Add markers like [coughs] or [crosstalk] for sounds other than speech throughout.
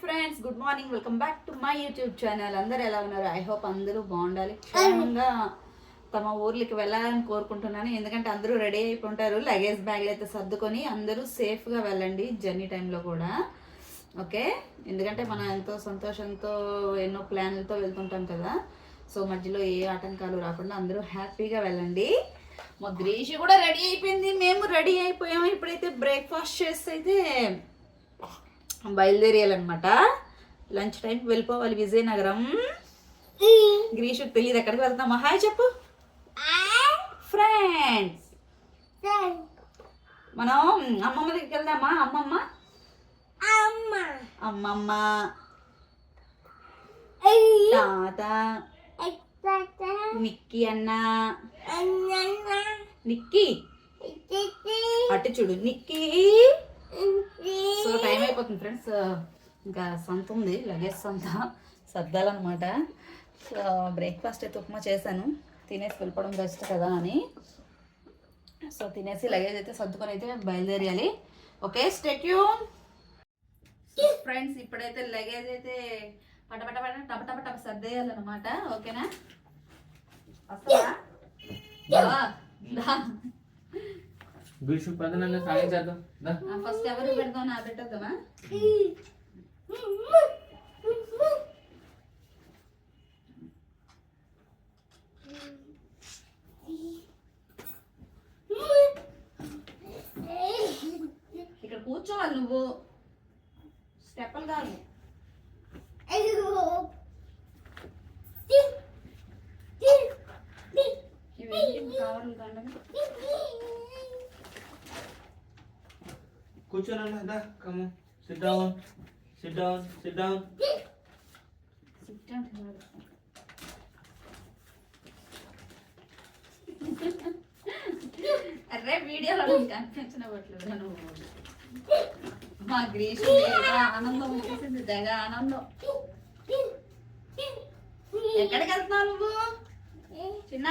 Friends good morning welcome back to my YouTube channel అందరు ఎలా ఉన్నారు? ఐ హోప్ అందరూ బాగుండాలి. క్షేమంగా తమ ఊర్లకి వెళ్ళాలని కోరుకుంటున్నాను. ఎందుకంటే అందరూ రెడీ అయిపోంటారు లగేజ్ బ్యాగ్లు అయితే సర్దుకొని అందరూ సేఫ్గా వెళ్ళండి జర్నీ టైంలో కూడా. ఓకే ఎందుకంటే మనం ఎంతో సంతోషంతో ఎన్నో ప్లాన్లతో వెళ్తుంటాం కదా. సో మధ్యలో ఏ ఆటంకాలు రాకుండా అందరూ హ్యాపీగా వెళ్ళండి. మా గ్రీష్ కూడా రెడీ అయిపోయింది. మేము రెడీ అయిపోయాము. ఇప్పుడైతే బ్రేక్ఫాస్ట్ చేస్తే అయితే బయలుదేరేయాలన్నమాట. లంచ్ టైంకి వెళ్ళిపోవాలి విజయనగరం. గ్రీషుకి తెలియదు ఎక్కడికి వెళ్తామా హాయ్ చెప్పు. ఫ్రెండ్స్. మనం అమ్మమ్మ దగ్గరికి వెళ్దామా? అమ్మమ్మ? అమ్మమ్మ. తాత. నిక్కి అన్న. నిక్కి. అటు చూడు నిక్కి. సో టైం అయిపోతుంది ఫ్రెండ్స్. ఇంకా సంత ఉంది లగేజ్ సంత సర్దాలన్నమాట. సో బ్రేక్ఫాస్ట్ అయితే ఉప్మా చేశాను. తినేసి వెళ్ళిపోవడం బెస్ట్ కదా అని. సో తినేసి లగేజ్ అయితే సర్దుకొని అయితే బయలుదేరాలి ఓకే స్టెట్యూన్ ఫ్రెండ్స్ ఇప్పుడైతే లగేజ్ అయితే పట పట పట టప టప టప సర్దేయాలన్నమాట. ఓకేనా? వస్తావా. బిషు పదనన్న సాయం చేద్దాం ఫస్ట్ ఎవరు పెడదాం నా పెట్టద్దామా? ఇక్కడ కూర్చోవాలి నువ్వు. స్టెప్పలు కాదు. ఇవేంటి? కావాలి కూర్చోనన్న దా come sit down sit down sit down Sit down, Hilary. అరే వీడియోలో నీకు కనిపించనవట్లేదు నువ్వు మా గ్రీష్ ఆనందం వచ్చేసింది తెగ ఆనందం ఎక్కడికి వెళ్తున్నావు నువ్వు చిన్న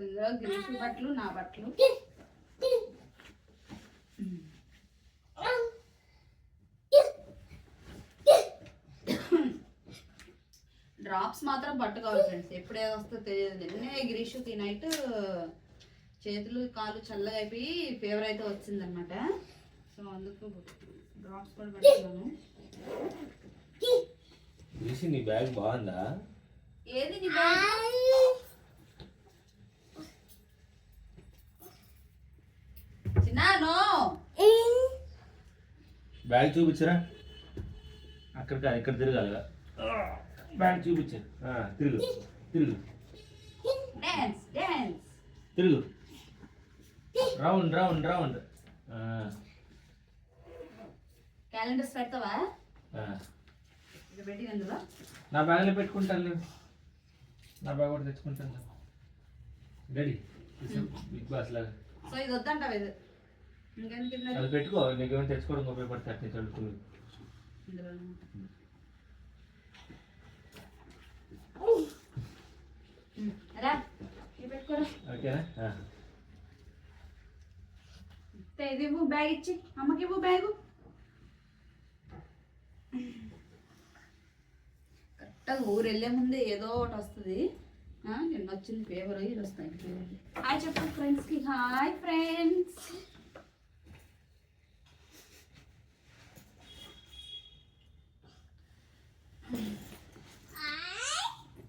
ఇందులో గ్రీసు బట్టలు నా బట్టలు. డ్రాప్స్ మాత్రం పట్టుకోవాలి ఫ్రెండ్స్. ఎప్పుడు ఏది తెలియదు. నిన్నే గ్రీషుకి నైట్ చేతులు కాలు చల్లగా అయిపోయి ఫీవర్ అయితే వచ్చిందనమాట సో అందుకు డ్రాప్స్ కూడా పెట్టుకున్నాను నీ బ్యాగ్ బాగుందా? ఏది నీ బ్యాగ్? చూపించరా? అక్కడ కాదు, ఇక్కడ తిరగాలి బ్యాగ్ చూపించు. ఆ, తిరుగు తిరుగు. డాన్స్ డాన్స్ తిరుగు. Round round round. క్యాలెండర్స్ పెడతావా? నా బ్యాగ్లో పెట్టుకుంటాను లేవు నా బ్యాగ్ కూడా తెచ్చుకుంటాను రెడీ? బిగ్ బాస్ లాగా. సో ఇది వద్దంటావు ఇది? అది పెట్టుకో నీకేమైనా తెచ్చుకోవడం ఉపయోగపడుతుంది అట్నే చదువుకుని ఓకేనా? బ్యాగ్ ఇచ్చి. అమ్మకి ఇవ్వు బ్యాగు. ఊరు వెళ్ళే ముందే ఏదో ఒకటి వస్తుంది. ఆ, నిన్న వచ్చింది ఫేవర్ ఇది వస్తాయి హాయ్ ఫ్రెండ్స్కి హాయ్ ఫ్రెండ్స్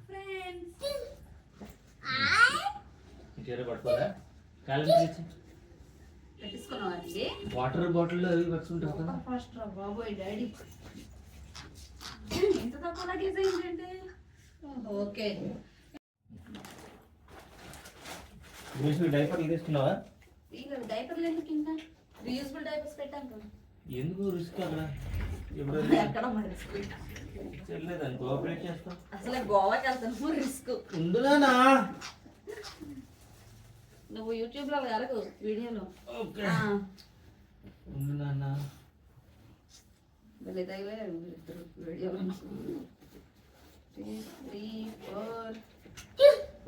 ఫ్రెండ్స్ క్యాలెండర్ ఇచ్చి పెట్టించుకున్నామండి వాటర్ బాటిల్ అవి పెట్టుకుంటావు? కదా ఫస్ట్ బాబోయ్ డాడీ. ఎంత తక్కువ లగేజ్ అయిందంటే ఓకే. డైపర్లు తీసుకున్నావా? ఇక డైపర్లు ఎందుకు ఇంకా రీయూజబుల్ డైపర్స్ పెట్టాం కదా. ఎందుకు రిస్క్ అక్కడ? ఎక్కడ చెల్లేదని కోఆపరేట్ చేస్తాం. అసలే గోవాకి వెళ్తాను రిస్క్. ఉండునా నువ్వు యూట్యూబ్లో కలగు వీడియోలో. ఓకే. ఉండు నాన్న. వీడియోలో త్రీ ఫోర్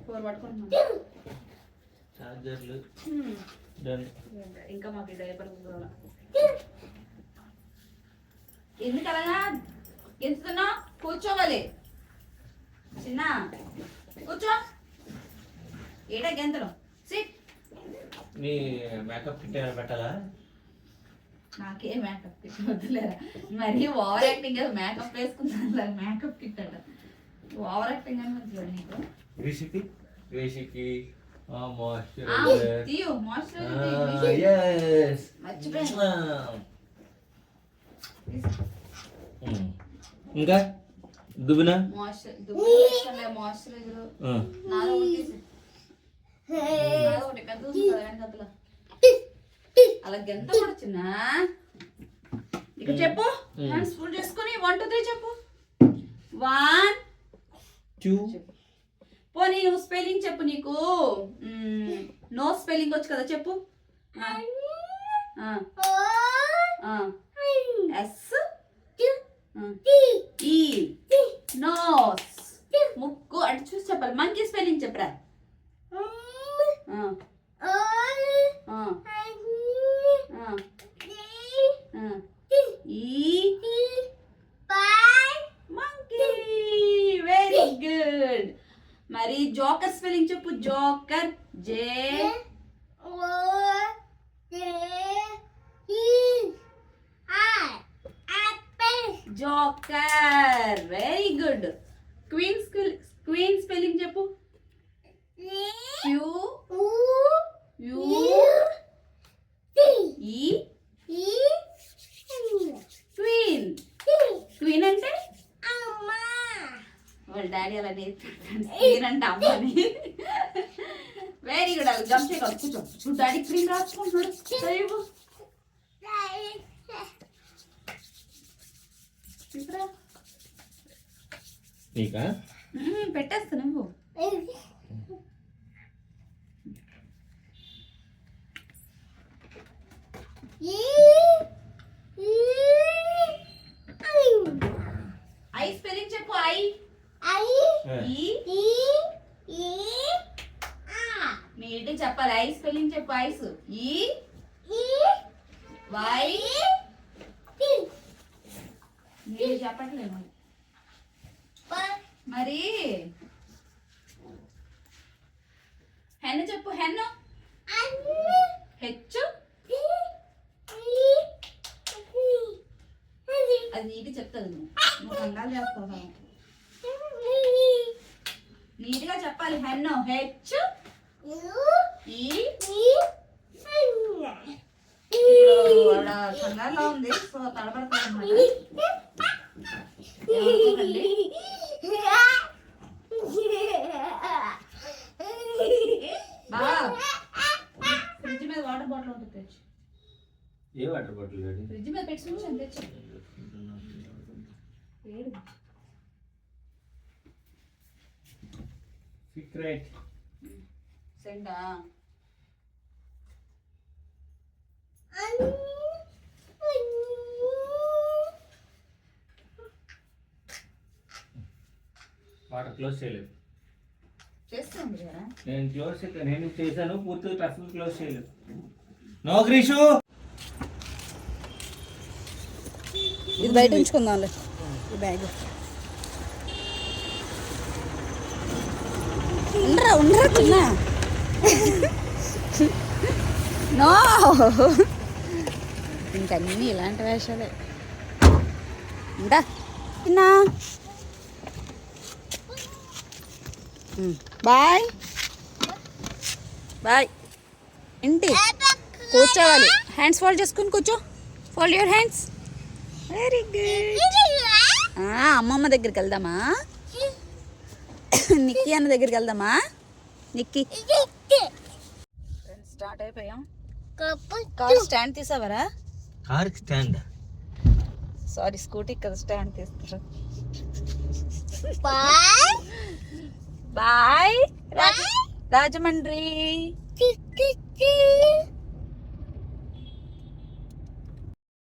ఫోర్ పట్టుకుంటున్నాను చార్జర్లు ఇంకా మాకు డైపర్ ఎందుకు అలాగా ఎంతున్నా కూర్చోవాలి చిన్న కూర్చో. ఏడా గెంతలు సిట్ నీ మేకప్ కిట్ పెట్టాలా? నాకే మేకప్ కిట్ వద్దులేరా? మరి ఓవర్ యాక్టింగ్ కదా మేకప్ వేసుకున్నాను మేకప్ కిట్ అంట ఓవర్ యాక్టింగ్ అని మంచిగా నీకు. రిషికి? రిషికి. ఇంకా? దుబ్బులే మాయిశ్చరైజర్ ఆ. నాలో ఒకటి పెద్ద. అలా గెంత కూడా చిన్న ఇక చెప్పు. హ్యాండ్స్ ఫుల్ చేసుకొని వన్ టూ త్రీ చెప్పు. వన్ టూ పోనీ నువ్వు స్పెల్లింగ్ చెప్పు నీకు. నో స్పెల్లింగ్ వచ్చు కదా చెప్పు. ఎస్ ఈ నోస్ ముక్కు అటు చూసి చెప్పాలి మంకీ స్పెల్లింగ్ చెప్పరా ఆ, ఆ, ఆ, ఆ. ఈ మంకీ వెరీ గుడ్ మరి జోకర్ స్పెల్లింగ్ చెప్పు. Joker. J. Joker. Very good queen queen spelling చెప్పు. Q U E queen queen అంటే వాళ్ళ డాడీ అలా అంటే అమ్మని. వెరీ గుడ్ అవి చేయగలరు కూర్చో. చూడు డాడీ క్రీమ్ రాసుకుంటున్నాడు. పెట్టేస్తా నువ్వు ఐ స్పెల్లింగ్ చెప్పు ఐ ఈ నీటి చెప్పాలి. ఐ స్పెల్లింగ్ చెప్పు ఐస్. ఈ వై నీటి చెప్పట్లేదు మరి. మరి హెన్ చెప్పు హెన్. హెచ్చు. అది నీటి చెప్తుంది. నువ్వు నువ్వు కంగారు చేస్తావు. నీట్గా చెప్పాలి. హెన్ హెచ్ ఈ కంగారులో ఉంది. సో ఫ్రిడ్జ్ మీద వాటర్ బాటిల్ ఉంటుంది తెచ్చు. ఏ వాటర్ బాటిల్ ఫ్రిడ్జ్ మీద పెట్టి తెచ్చు. సీక్రెట్. సెండా? వాటర్ క్లోజ్ చేయలేదు. చేస్తుంది కదా నేను క్లోజ్ చేస్తాను నేను చేశాను పూర్తిగా అసలు క్లోజ్ చేయలేదు. నో గ్రీషు! ఇది బయట ఉంచుకుందాంలే. ఈ బ్యాగ్. ఉండరా చిన్న? నో ఇంకన్నీ ఇలాంటి వేషాలే. ఉండా? చిన్న. బాయ్. బాయ్. ఇంటి. కూర్చోవాలి. హ్యాండ్స్ ఫోల్డ్ చేసుకుని కూర్చో. Fold your hands very good అమ్మమ్మ దగ్గరికి వెళ్దామా? [coughs] నిక్కీ అన్న దగ్గరికి వెళ్దామా? నిక్కీ. స్టార్ట్ అయిపోయాం. Car stand తీసావరా? Car stand? Sorry scooty కదా స్టాండ్ తీస్తారు బాయ్. రాజమండ్రి.